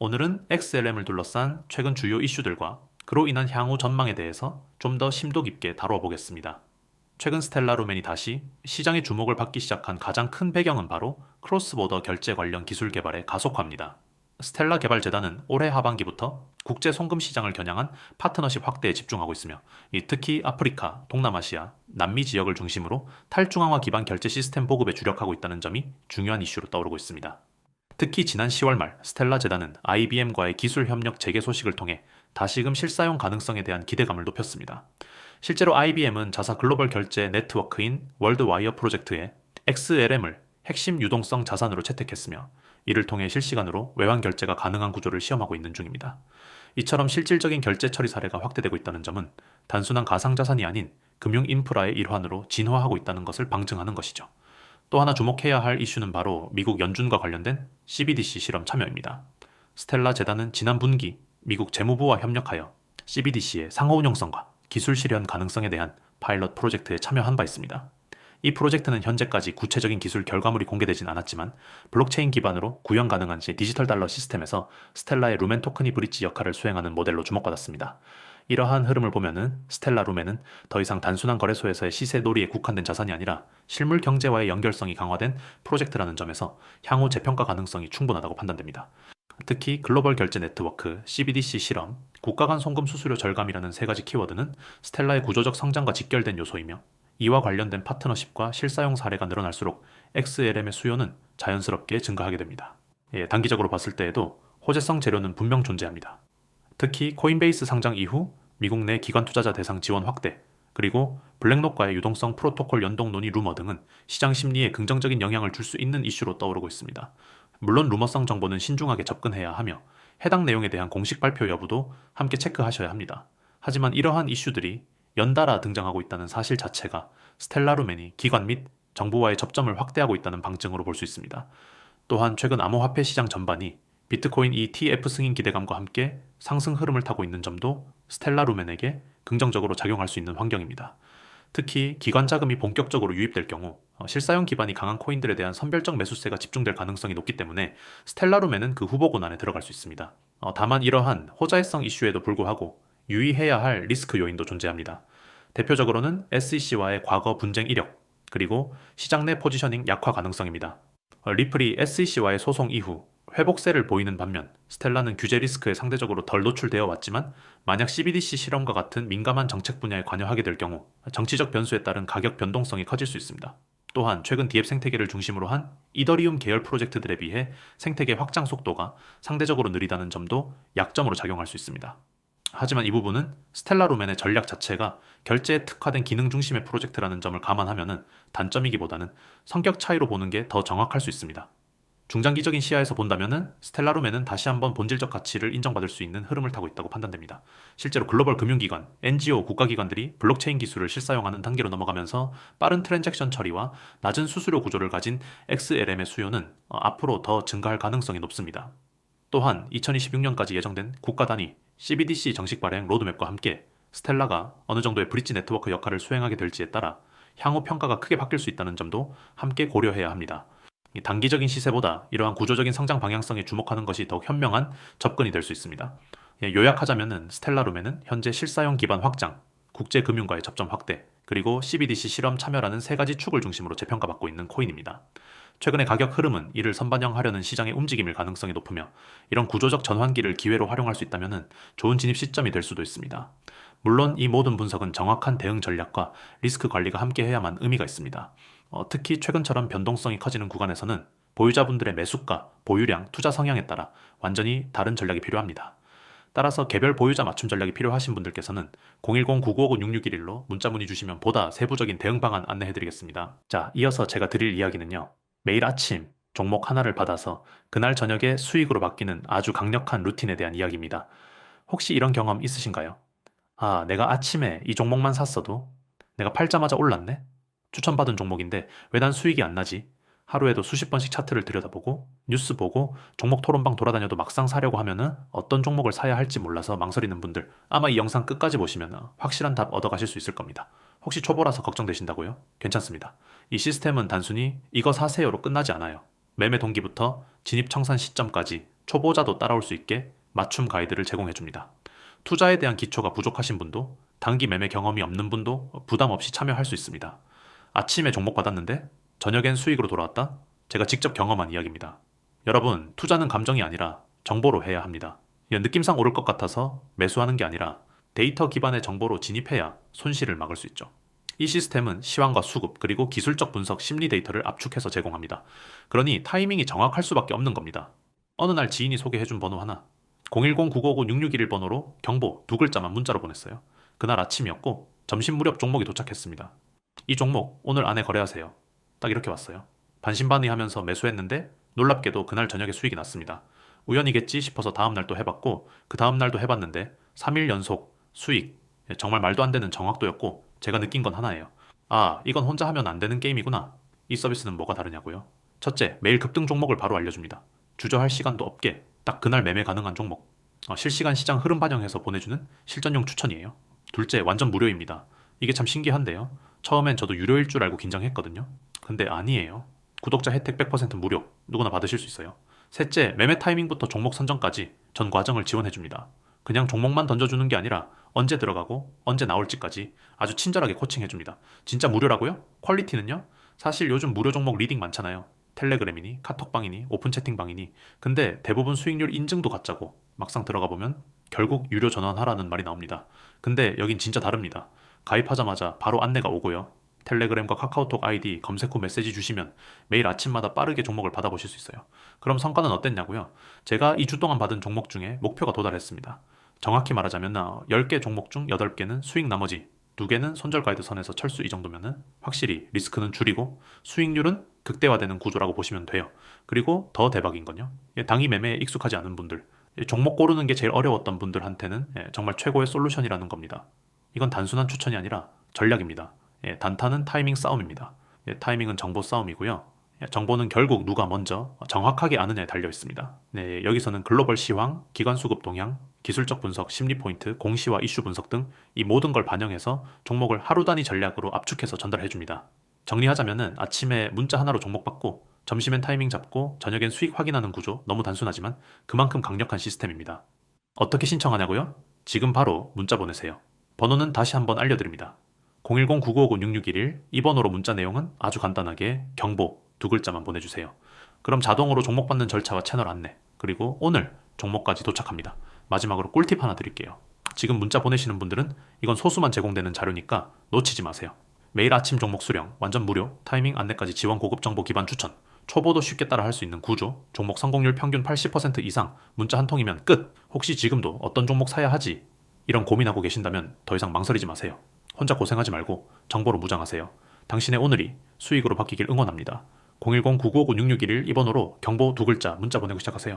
오늘은 XLM을 둘러싼 최근 주요 이슈들과 그로 인한 향후 전망에 대해서 좀 더 심도 깊게 다뤄 보겠습니다. 최근 스텔라 루멘이 다시 시장의 주목을 받기 시작한 가장 큰 배경은 바로 크로스보더 결제 관련 기술 개발의 가속화입니다. 스텔라 개발 재단은 올해 하반기부터 국제 송금 시장을 겨냥한 파트너십 확대에 집중하고 있으며 이 특히 아프리카, 동남아시아, 남미 지역을 중심으로 탈중앙화 기반 결제 시스템 보급에 주력하고 있다는 점이 중요한 이슈로 떠오르고 있습니다. 특히 지난 10월 말 스텔라 재단은 IBM과의 기술 협력 재개 소식을 통해 다시금 실사용 가능성에 대한 기대감을 높였습니다. 실제로 IBM은 자사 글로벌 결제 네트워크인 월드와이어 프로젝트에 XLM을 핵심 유동성 자산으로 채택했으며 이를 통해 실시간으로 외환 결제가 가능한 구조를 시험하고 있는 중입니다. 이처럼 실질적인 결제 처리 사례가 확대되고 있다는 점은 단순한 가상자산이 아닌 금융 인프라의 일환으로 진화하고 있다는 것을 방증하는 것이죠. 또 하나 주목해야 할 이슈는 바로 미국 연준과 관련된 CBDC 실험 참여입니다. 스텔라 재단은 지난 분기 미국 재무부와 협력하여 CBDC의 상호 운영성과 기술 실현 가능성에 대한 파일럿 프로젝트에 참여한 바 있습니다. 이 프로젝트는 현재까지 구체적인 기술 결과물이 공개되진 않았지만 블록체인 기반으로 구현 가능한 시 디지털 달러 시스템에서 스텔라의 루멘 토큰이 브릿지 역할을 수행하는 모델로 주목받았습니다. 이러한 흐름을 보면은 스텔라 루멘은 더 이상 단순한 거래소에서의 시세 놀이에 국한된 자산이 아니라 실물 경제와의 연결성이 강화된 프로젝트라는 점에서 향후 재평가 가능성이 충분하다고 판단됩니다. 특히 글로벌 결제 네트워크, CBDC 실험, 국가 간 송금 수수료 절감이라는 세 가지 키워드는 스텔라의 구조적 성장과 직결된 요소이며 이와 관련된 파트너십과 실사용 사례가 늘어날수록 XLM의 수요는 자연스럽게 증가하게 됩니다. 예, 단기적으로 봤을 때에도 호재성 재료는 분명 존재합니다. 특히 코인베이스 상장 이후 미국 내 기관 투자자 대상 지원 확대, 그리고 블랙록과의 유동성 프로토콜 연동 논의 루머 등은 시장 심리에 긍정적인 영향을 줄 수 있는 이슈로 떠오르고 있습니다. 물론 루머성 정보는 신중하게 접근해야 하며 해당 내용에 대한 공식 발표 여부도 함께 체크하셔야 합니다. 하지만 이러한 이슈들이 연달아 등장하고 있다는 사실 자체가 스텔라루멘이 기관 및 정부와의 접점을 확대하고 있다는 방증으로 볼 수 있습니다. 또한 최근 암호화폐 시장 전반이 비트코인 ETF 승인 기대감과 함께 상승 흐름을 타고 있는 점도 스텔라 루멘에게 긍정적으로 작용할 수 있는 환경입니다. 특히 기관 자금이 본격적으로 유입될 경우 어, 실사용 기반이 강한 코인들에 대한 선별적 매수세가 집중될 가능성이 높기 때문에 스텔라룸에는 그 후보군 안에 들어갈 수 있습니다. 어, 다만 이러한 호자의성 이슈에도 불구하고 유의해야 할 리스크 요인도 존재합니다. 대표적으로는 SEC와의 과거 분쟁 이력, 그리고 시장 내 포지셔닝 약화 가능성입니다. 어, 리플이 SEC와의 소송 이후 회복세를 보이는 반면 스텔라는 규제 리스크에 상대적으로 덜 노출되어 왔지만 만약 CBDC 실험과 같은 민감한 정책 분야에 관여하게 될 경우 정치적 변수에 따른 가격 변동성이 커질 수 있습니다. 또한 최근 디앱 생태계를 중심으로 한 이더리움 계열 프로젝트들에 비해 생태계 확장 속도가 상대적으로 느리다는 점도 약점으로 작용할 수 있습니다. 하지만 이 부분은 스텔라 루멘의 전략 자체가 결제에 특화된 기능 중심의 프로젝트라는 점을 감안하면 단점이기보다는 성격 차이로 보는 게 더 정확할 수 있습니다. 중장기적인 시야에서 본다면 스텔라룸에는 다시 한번 본질적 가치를 인정받을 수 있는 흐름을 타고 있다고 판단됩니다. 실제로 글로벌 금융기관, NGO, 국가기관들이 블록체인 기술을 실사용하는 단계로 넘어가면서 빠른 트랜잭션 처리와 낮은 수수료 구조를 가진 XLM의 수요는 어, 앞으로 더 증가할 가능성이 높습니다. 또한 2026년까지 예정된 국가 단위 CBDC 정식 발행 로드맵과 함께 스텔라가 어느 정도의 브릿지 네트워크 역할을 수행하게 될지에 따라 향후 평가가 크게 바뀔 수 있다는 점도 함께 고려해야 합니다. 단기적인 시세보다 이러한 구조적인 성장 방향성에 주목하는 것이 더욱 현명한 접근이 될 수 있습니다. 예, 요약하자면 스텔라룸에는 현재 실사용 기반 확장, 국제 금융과의 접점 확대, 그리고 CBDC 실험 참여라는 세 가지 축을 중심으로 재평가받고 있는 코인입니다. 최근의 가격 흐름은 이를 선반영하려는 시장의 움직임일 가능성이 높으며 이런 구조적 전환기를 기회로 활용할 수 있다면 좋은 진입 시점이 될 수도 있습니다. 물론 이 모든 분석은 정확한 대응 전략과 리스크 관리가 함께 해야만 의미가 있습니다. 어, 특히 최근처럼 변동성이 커지는 구간에서는 보유자분들의 매수가, 보유량, 투자 성향에 따라 완전히 다른 전략이 필요합니다. 따라서 개별 보유자 맞춤 전략이 필요하신 분들께서는 010-9959-6611로 문자 문의 주시면 보다 세부적인 대응 방안 안내해 드리겠습니다. 자, 이어서 제가 드릴 이야기는요. 매일 아침 종목 하나를 받아서 그날 저녁에 수익으로 바뀌는 아주 강력한 루틴에 대한 이야기입니다. 혹시 이런 경험 있으신가요? 아, 내가 아침에 이 종목만 샀어도 내가 팔자마자 올랐네? 추천받은 종목인데 왜 난 수익이 안 나지? 하루에도 수십 번씩 차트를 들여다보고 뉴스 보고 종목 토론방 돌아다녀도 막상 사려고 하면은 어떤 종목을 사야 할지 몰라서 망설이는 분들 아마 이 영상 끝까지 보시면 확실한 답 얻어가실 수 있을 겁니다. 혹시 초보라서 걱정되신다고요? 괜찮습니다. 이 시스템은 단순히 이거 사세요로 끝나지 않아요. 매매 동기부터 진입 청산 시점까지 초보자도 따라올 수 있게 맞춤 가이드를 제공해 줍니다. 투자에 대한 기초가 부족하신 분도 단기 매매 경험이 없는 분도 부담 없이 참여할 수 있습니다. 아침에 종목 받았는데 저녁엔 수익으로 돌아왔다? 제가 직접 경험한 이야기입니다. 여러분, 투자는 감정이 아니라 정보로 해야 합니다. 이건 느낌상 오를 것 같아서 매수하는 게 아니라 데이터 기반의 정보로 진입해야 손실을 막을 수 있죠. 이 시스템은 시황과 수급 그리고 기술적 분석 심리 데이터를 압축해서 제공합니다. 그러니 타이밍이 정확할 수밖에 없는 겁니다. 어느 날 지인이 소개해준 번호 하나 010-959-6611 번호로 경보 두 글자만 문자로 보냈어요. 그날 아침이었고 점심 무렵 종목이 도착했습니다. 이 종목 오늘 안에 거래하세요. 딱 이렇게 왔어요. 반신반의하면서 매수했는데 놀랍게도 그날 저녁에 수익이 났습니다. 우연이겠지 싶어서 다음날 또 해봤고 그 다음날도 해봤는데 3일 연속 수익 예, 정말 말도 안 되는 정확도였고 제가 느낀 건 하나예요. 아 이건 혼자 하면 안 되는 게임이구나. 이 서비스는 뭐가 다르냐고요? 첫째 매일 급등 종목을 바로 알려줍니다. 주저할 시간도 없게 딱 그날 매매 가능한 종목 어, 실시간 시장 흐름 반영해서 보내주는 실전용 추천이에요. 둘째 완전 무료입니다. 이게 참 신기한데요. 처음엔 저도 유료일 줄 알고 긴장했거든요. 근데 아니에요. 구독자 혜택 100% 무료. 누구나 받으실 수 있어요. 셋째, 매매 타이밍부터 종목 선정까지 전 과정을 지원해줍니다. 그냥 종목만 던져주는 게 아니라 언제 들어가고 언제 나올지까지 아주 친절하게 코칭해줍니다. 진짜 무료라고요? 퀄리티는요? 사실 요즘 무료 종목 리딩 많잖아요. 텔레그램이니 카톡방이니 오픈 채팅방이니 근데 대부분 수익률 인증도 가짜고 막상 들어가 보면 결국 유료 전환하라는 말이 나옵니다. 근데 여긴 진짜 다릅니다. 가입하자마자 바로 안내가 오고요. 텔레그램과 카카오톡 아이디 검색 후 메시지 주시면 매일 아침마다 빠르게 종목을 받아보실 수 있어요. 그럼 성과는 어땠냐고요? 제가 2주 동안 받은 종목 중에 목표가 도달했습니다. 정확히 말하자면 나 10개 종목 중 8개는 수익 나머지 2개는 손절 가이드 선에서 철수 이 정도면은 확실히 리스크는 줄이고 수익률은 극대화되는 구조라고 보시면 돼요. 그리고 더 대박인 건요. 예, 당이 매매에 익숙하지 않은 분들, 예, 종목 고르는 게 제일 어려웠던 분들한테는 예, 정말 최고의 솔루션이라는 겁니다. 이건 단순한 추천이 아니라 전략입니다. 예, 단타는 타이밍 싸움입니다. 예, 타이밍은 정보 싸움이고요. 예, 정보는 결국 누가 먼저 정확하게 아느냐에 달려 있습니다. 네, 여기서는 글로벌 시황, 기관 수급 동향, 기술적 분석, 심리 포인트, 공시와 이슈 분석 등 이 모든 걸 반영해서 종목을 하루 단위 전략으로 압축해서 전달해 줍니다. 정리하자면은 아침에 문자 하나로 종목 받고 점심엔 타이밍 잡고 저녁엔 수익 확인하는 구조 너무 단순하지만 그만큼 강력한 시스템입니다. 어떻게 신청하냐고요? 지금 바로 문자 보내세요. 번호는 다시 한번 알려드립니다. 010-9959-6611 이 번호로 문자 내용은 아주 간단하게 경보 두 글자만 보내주세요. 그럼 자동으로 종목 받는 절차와 채널 안내 그리고 오늘 종목까지 도착합니다. 마지막으로 꿀팁 하나 드릴게요. 지금 문자 보내시는 분들은 이건 소수만 제공되는 자료니까 놓치지 마세요. 매일 아침 종목 수령, 완전 무료, 타이밍 안내까지 지원 고급 정보 기반 추천, 초보도 쉽게 따라 할 수 있는 구조, 종목 성공률 평균 80% 이상, 문자 한 통이면 끝! 혹시 지금도 어떤 종목 사야 하지? 이런 고민하고 계신다면 더 이상 망설이지 마세요. 혼자 고생하지 말고 정보로 무장하세요. 당신의 오늘이 수익으로 바뀌길 응원합니다. 010-9959-6611 이번호로 경보 두 글자 문자 보내고 시작하세요.